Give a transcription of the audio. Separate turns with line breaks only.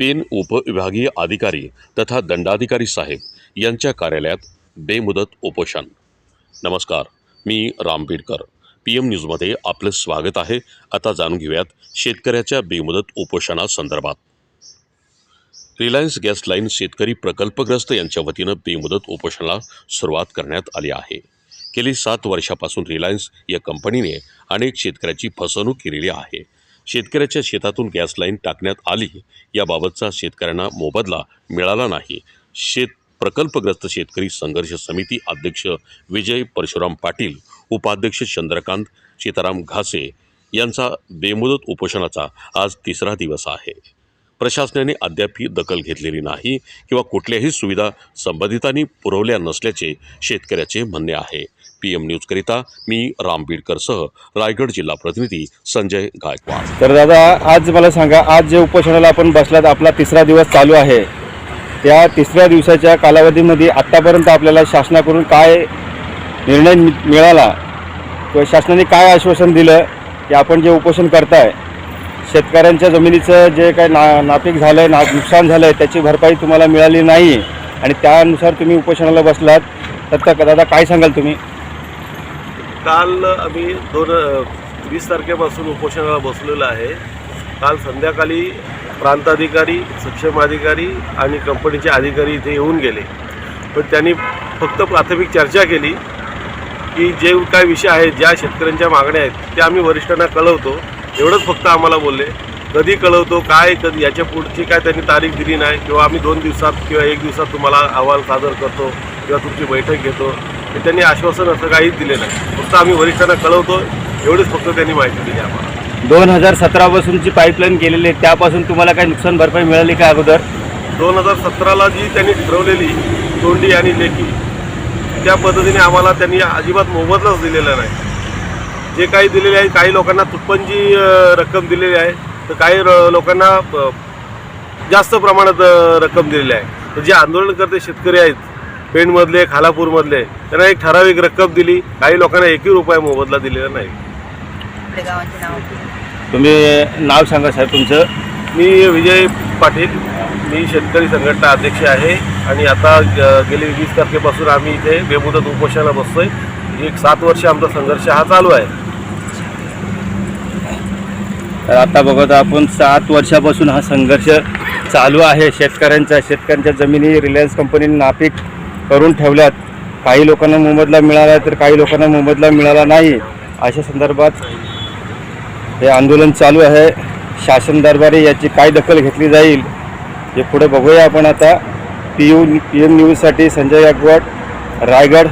Pen उपविभागीय अधिकारी तथा दंडाधिकारी साहेब यांच्या कार्यालयात बेमुदत उपोषण. नमस्कार मी राम बीडकर पी एम न्यूजमध्ये आपलं स्वागत आहे. आता जाणून घेऊयात शेतकऱ्याच्या बेमुदत उपोषणासंदर्भात. रिलायन्स गॅस लाईन शेतकरी प्रकल्पग्रस्त यांच्या वतीनं बेमुदत उपोषणाला सुरुवात करण्यात आली आहे. गेली सात वर्षापासून रिलायन्स या कंपनीने अनेक शेतकऱ्याची फसवणूक केलेली आहे. शेतकऱ्याच्या शेतातून गॅस लाईन टाकण्यात आली. याबाबतचा शेतकऱ्यांना मोबदला मिळाला नाही. शेत प्रकल्पग्रस्त शेतकरी संघर्ष समिती अध्यक्ष विजय परशुराम पाटील उपाध्यक्ष चंद्रकांत सीताराम घासे यांचा बेमुदत उपोषणाचा आज तिसरा दिवस आहे. प्रशासनाने अद्याप ही दखल घेतलेली नाही किंवा कुठल्याही सुविधा संबंधितांनी पुरवल्या नसल्याचे शेतकऱ्याचे म्हणणे आहे. पी एम न्यूजकरिता मी राम बीडकरसह रायगड जिल्हा प्रतिनिधी संजय गायकवाड.
तर दादा आज मला सांगा आज जे उपोषणाला आपण बसलात आपला तिसरा दिवस चालू आहे. त्या तिसऱ्या दिवसाच्या कालावधीमध्ये आत्तापर्यंत आपल्याला शासनाकडून काय निर्णय मिळाला? किंवा शासनाने काय आश्वासन दिलं? की आपण जे उपोषण करताय शेतकऱ्यांच्या जमिनीचं जे काही ना नापीक झालं आहे ना नुकसान झालं आहे त्याची भरपाई तुम्हाला मिळाली नाही आणि त्यानुसार तुम्ही उपोषणाला बसलात तर दादा काय सांगाल तुम्ही?
काल आम्ही दोन वीस तारखेपासून उपोषणाला बसलेलो आहे. काल संध्याकाळी प्रांताधिकारी सक्षम अधिकारी आणि कंपनीचे अधिकारी इथे येऊन गेले. पण त्यांनी फक्त प्राथमिक चर्चा केली की जे काय विषय आहेत ज्या शेतकऱ्यांच्या मागण्या आहेत त्या आम्ही वरिष्ठांना कळवतो. एवढंच फक्त आम्हाला बोलले. कधी कळवतो काय कधी याच्या पुढची काय त्यांनी तारीख दिली नाही किंवा आम्ही दोन दिवसात किंवा एक दिवसात तुम्हाला अहवाल सादर करतो किंवा तुमची बैठक घेतो. हे त्यांनी आश्वासन असं काहीच दिले नाही. फक्त आम्ही वरिष्ठांना कळवतो एवढीच फक्त त्यांनी माहिती दिली आम्हाला.
दोन हजार सतरापासूनची पाईपलाईन केलेली आहे त्यापासून तुम्हाला काही नुकसान भरपाई मिळाली का अगोदर?
दोन हजार सतराला जी त्यांनी ठरवलेली तोंडी आणि लेखी त्या पद्धतीने आम्हाला त्यांनी अजिबात मोबदलाच दिलेला नाही. जे काही दिलेले आहे काही लोकांना तुप्पनची अ, रक्कम दिलेली आहे तर काही र- लोकांना जास्त प्रमाणात रक्कम दिलेली आहे. तर जे आंदोलनकर्ते शेतकरी आहेत पेणमधले खालापूरमधले त्यांना एक ठराविक रक्कम दिली. काही लोकांना एकही रुपया मोबदला दिलेला नाही.
आपल्या गावांचे नाव?
तुम्ही नाव सांगा साहेब तुमचं.
मी विजय पाटील. मी शेतकरी संघटना अध्यक्ष आहे आणि आता गेली वीस तारखेपासून आम्ही इथे बेमुदत उपोषणाला बसतोय. एक सात वर्ष आमचा संघर्ष हा चालू आहे.
तर आता बघत आपण सात वर्षापासून हा संघर्ष चालू आहे. शेतकऱ्यांचा शेतकऱ्यांच्या जमिनी रिलायन्स कंपनीने नापीक करून ठेवल्यात. काही लोकांना मोबदला मिळाला तर काही लोकांना मोबदला मिळाला नाही. अशा संदर्भात हे आंदोलन चालू आहे. शासन दरबारी याची काय दखल घेतली जाईल हे पुढे बघूया आपण आता. पी यू पी एम न्यूजसाठी संजय गायकवाड रायगड.